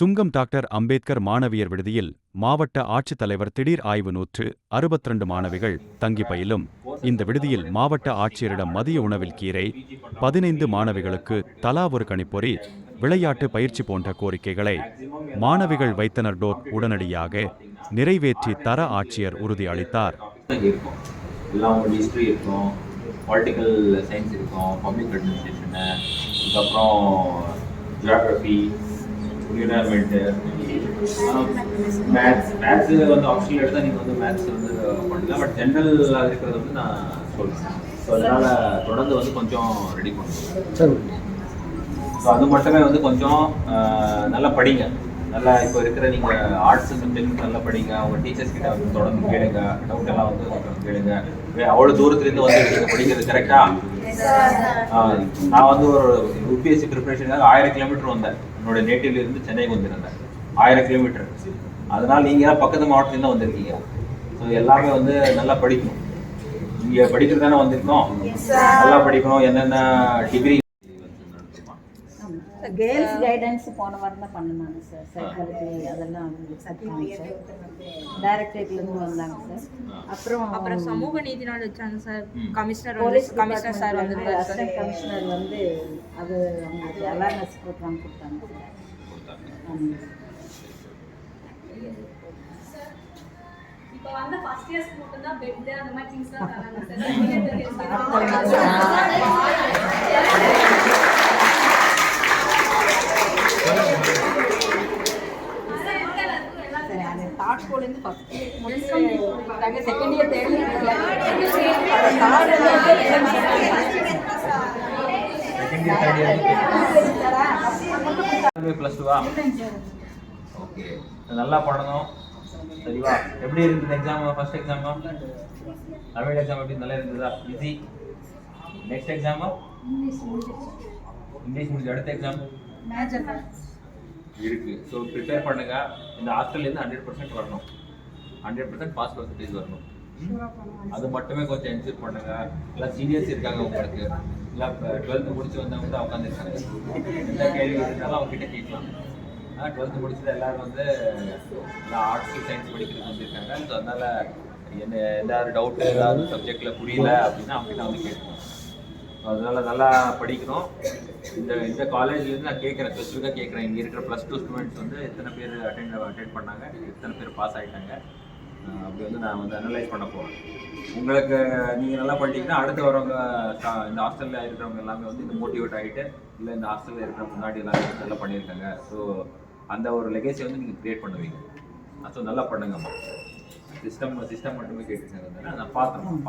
சுங்கம் doctor Ambedkar மாணவியர் விடுதியில் மாவட்ட ஆட்சித்தலைவர் திடீர் ஆய்வு நூற்று அறுபத்திரண்டு மாணவிகள் தங்கி பயிலும். இந்த விடுதியில் மாவட்ட ஆட்சியரிடம் மதிய உணவில் கீரை பதினைந்து மாணவிகளுக்கு தலா ஒரு கணிப்பொறி விளையாட்டு பயிற்சி போன்ற கோரிக்கைகளை மாணவிகள் வைத்தனர் டோர் உடனடியாக நிறைவேற்றி தர ஆட்சியர் உறுதியளித்தார் இருக்கும். பொலிட்டிக்கல் சயின்ஸ் இருக்கும். பப்ளிக் அட்மினிஸ்ட்ரேஷனு அதுக்கப்புறம் ஜியாகிரஃபி என்விரான்மெண்ட்டு மேத்ஸ் மேத்ஸு வந்து ஆப்ஷனல் எடுத்தால் நீங்கள் வந்து மேத்ஸ் வந்து பண்ணலாம். பட் ஜென்ரலாக இருக்கிறது வந்து நான் சொல்கிறேன் ஸோ அதனால் தொடர்ந்து வந்து கொஞ்சம் ரெடி பண்ணுவோம் ஸோ அது மட்டுமே வந்து கொஞ்சம் ஆஹ், நல்லா படிங்க. நல்லா இப்போ இருக்கிற நீங்கள் ஆர்ட்ஸ் சப்ஜெக்ட் நல்லா படிங்க. அவங்க டீச்சர்ஸ் கிட்ட வந்து தொடர்ந்து கேளுங்க. டவுட் எல்லாம் வந்து தொடர்ந்து கேளுங்க. வே- அவ்வளோ தூரத்துலேருந்து வந்து நீங்க படிக்கிறது கரெக்டா நான் வந்து ஒரு யூபிஎஸ்சி ப்ரிப்பரேஷனுக்காக ஆயிரம் கிலோமீட்டர் வந்தேன். என்னோட நேட்டிவ்ல இருந்து சென்னைக்கு வந்திருந்தேன். ஆயிரம் கிலோமீட்டர் அதனால நீங்க எல்லாம் பக்கத்து மாவட்டத்துல தான் வந்திருக்கீங்க. ஸோ எல்லாமே வந்து நல்லா படிக்கணும். இங்க படிக்கிறது தானே வந்திருக்கோம் நல்லா படிக்கணும். என்னென்ன டிகிரி கேர்ள்ஸ் கைடன்ஸ் போன வாரம் தான் பண்ணினாங்க சார் சைக்காலஜி அதெல்லாம் அவங்களுக்கு சர்டிஃபிகேட் சார். டைரக்டரேட்லேருந்து வந்தாங்க சார் அப்புறம் அப்புறம் சமூக நீதி நாள் வச்சாங்க sir. Commissioner police commissioner sir வந்து அசிஸ்டன்ட் கமிஷனர் வந்து அது அவங்களுக்கு அவேர்னஸ் ப்ரோக்ராம் கொடுத்தாங்க. இப்போ வந்து ஃபர்ஸ்ட் இயர்ஸ் மட்டும் தான் பெட் அந்த மாதிரி திங்ஸ் தான் தராங்க சரி first second year third year plus டூவா ஓகே நல்லா பண்ணணும் சரிவா எப்படி இருந்தது exam first exam Tamil exam எப்படி நல்லா இருந்ததா ஈஸி நெக்ஸ்ட் எக்ஸாம் இங்கிலீஷ் முடிஞ்ச அடுத்த எக்ஸாம் இருக்கு. ஸோ ப்ரிப்பேர் பண்ணுங்க. இந்த ஹாஸ்டல்லேருந்து ஹண்ட்ரட் பர்சன்ட் வரணும். ஹண்ட்ரட் பர்சன்ட் பாஸ் பர்சன்டேஜ் வரணும். அது மட்டுமே கொஞ்சம் என்ஜாய் பண்ணுங்க. இல்லை சீனியர்ஸ் இருக்காங்க உங்களுக்கு. இல்லை டுவெல்த்து முடிச்சு வந்தவங்க கூட உட்காந்துருக்காங்க எந்த கேள்வி இருந்தாலும் அவங்க கிட்ட கேட்கலாம் டுவெல்த்து முடிச்சது எல்லாரும் வந்து எல்லாம் ஆர்ட்ஸ் சயின்ஸ் படிக்கிறது வந்திருக்காங்க. ஸோ அதனால என்ன ஏதாவது டவுட்டு ஏதாவது சப்ஜெக்டில் புரியல அப்படின்னா அவங்க கிட்ட வந்து கேட்கணும் அதனால நல்லா படிக்கிறோம். இந்த இந்த காலேஜ்லேருந்து நான் கேட்குறேன் ஸ்பெசிஃபிக்காக கேட்குறேன். இங்கே இருக்கிற ப்ளஸ் டூ ஸ்டூடெண்ட்ஸ் வந்து எத்தனை பேர் அட்டெண்ட் அட்டெண்ட் பண்ணாங்க எத்தனை பேர் பாஸ் ஆகிட்டாங்க அப்படி வந்து நான் வந்து அனலைஸ் பண்ண போகிறேன் உங்களுக்கு நீங்கள் நல்லா பண்ணிட்டீங்கன்னா அடுத்து வரவங்க இந்த ஹாஸ்டலில் இருக்கிறவங்க எல்லாமே வந்து இந்த மோட்டிவேட் ஆகிட்டு இல்லை இந்த ஹாஸ்டலில் இருக்கிற முன்னாடி எல்லாமே நல்லா பண்ணியிருக்காங்க. ஸோ அந்த ஒரு லெகேசி வந்து நீங்கள் க்ரியேட் பண்ணுவீங்க. ஸோ நல்லா பண்ணுங்கம்மா. சிஸ்டம் சிஸ்டம் மட்டுமே கேட்டுருக்காங்க நான் பார்த்தேன்